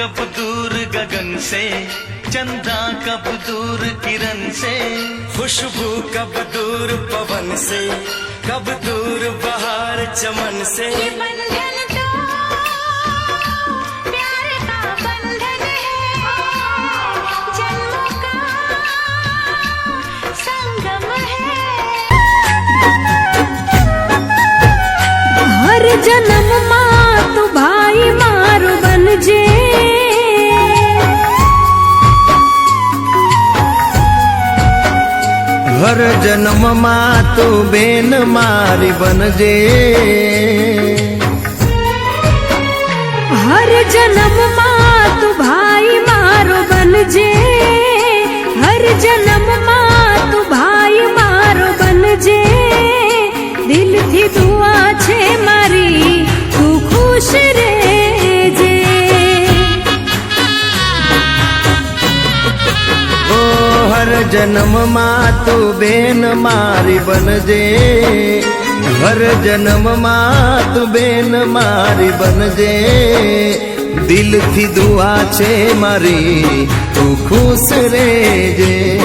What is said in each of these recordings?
कब दूर गगन से चंदा कब दूर किरण से खुशबू कब दूर पवन से कब दूर बहार चमन से। हर जन्म मा હર જન્મમાં તું બેન મારી બનજે. હર જન્મમાં તું ભાઈ મારો બનજે. હર જન્મમાં તું બેન મારી બનજે. હર જન્મમાં તું બેન મારી બનજે. દિલથી દુઆ છે મારી, તું ખુશ રહેજે.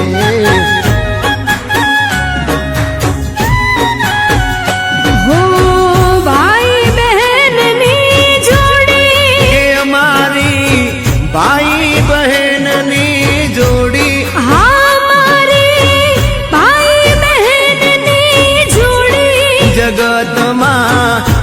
જગતમાં